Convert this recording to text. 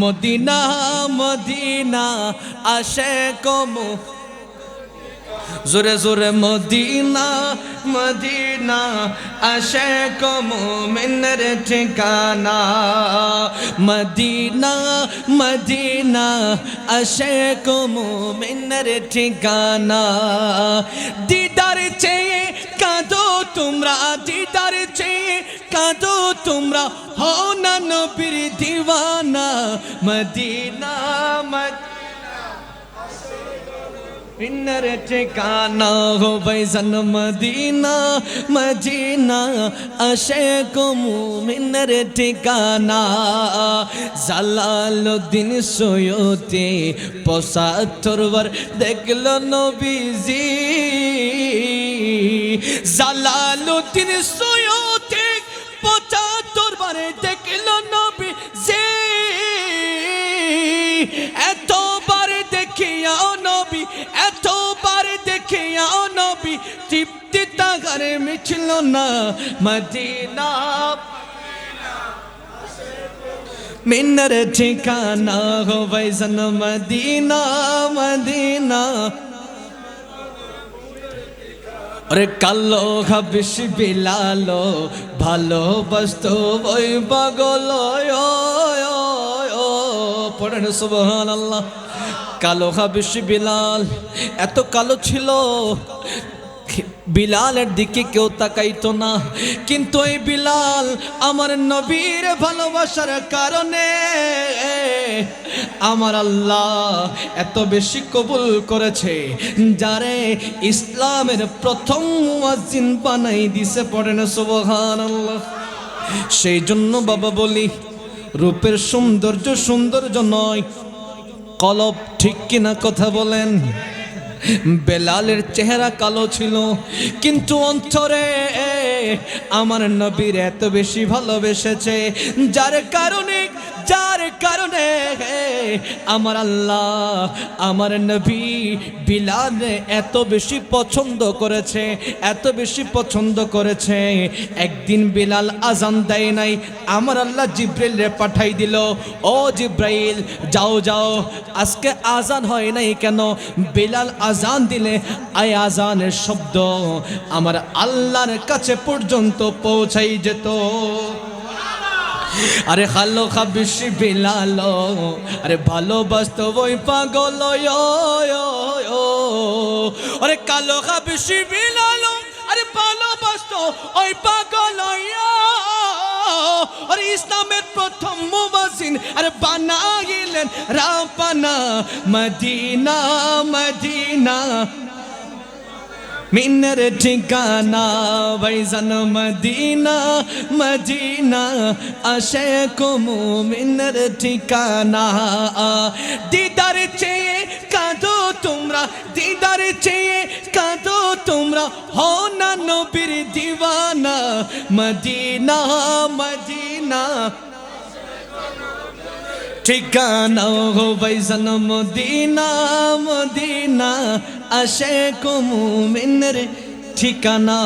Medina Medina, আসে কমু। জোরে জোরে, মদিনা মদিনা, আসে কমু। মিনের ঠিকানা। মদিনা মদিনা, আসে কমু। মিনের ঠিকানা। দিদার চেয়ে কাঁদো তোমরা দিদার চেয়ে কাঁদো, তোমরা হও না নবীর দিওয়ানা। Medina Medina. পিন্নর ঠিকানা হো বৈজন মদিনা মদিনা। আসে কমু মিন্নর ঠিকানা। জালালুদ্দিন সৈয়দে পঁচাত্তর বার দেখল নবীজি। জালালুদ্দিন সৈয়দে পঁচাত্তর বারে দেখল নবীজি। এতবার দেখিয়াও নবী, এতবার দেখিয়াও নবী, তৃপ্তি তাগারে মিছিল না। মদিনা, মিন্নর ঠিকানা হো বৈজন মদিনা মদিনা। আরে কালো হাবিস বিলালো ভালোবাসত ওই পাগল পড়েন সুবহান আল্লাহ কালো হাবিস বিলাল, এত কালো ছিল বিলালের দিকে কেউ তাকাইতো না। কিন্তু এই বিলাল আমার নবীর ভালোবাসার কারণে আমার আল্লাহ এত বেশি কবুল করেছে, যারে ইসলামের প্রথম মুয়াজ্জিন বানাই দিছে পড়েন সুবহান আল্লাহ সেই জন্য বাবা বলি, রূপের সৌন্দর্য সৌন্দর্য নয়, কলব ঠিক কিনা কথা বলেন। বেলালের চেহারা কালো ছিল কিন্তু অন্তরে আমার নবীর এত বেশি ভালোবেসেছে যার কারণে যার কারণে আমার আল্লাহ, আমার নবী বিলাল এত বেশি পছন্দ করেছে, এত বেশি পছন্দ করেছে। একদিন বিলাল আজান দেয় নাই, আমার আল্লাহ জিব্রাইল পাঠাই দিল, ও জিব্রাইল, যাও যাও, আজকে আজান হয় নাই কেন? বিলাল আজান দিলে আয় আজানের শব্দ, আমার আল্লাহর কাছে পর্যন্ত পৌঁছাই যেত। আরে খালো খাবিসি বিলালো, আরে ভালোবাসত ওই পাগল আরে কালো খাবিসি বিলালো, আরে ভালোবাসত ওই পাগল আরে ইসলামের প্রথম মুবাসিন, আরে বানাইলেন রাপানা মদিনা মদিনা। মিনের ঠিকানা ভাইজান মদিনা মদিনা আসে কমু মিনের ঠিকানা দিদার চেয়ে কাঁদো তোমরা দিদার চেয়ে কাঁদো তোমরা হো না নবীর দিওয়ানা মদিনা মদিনা ঠিকানা হো ভাইজান মদিনা মদিনা আশে কমু মিনের ঠিকানা।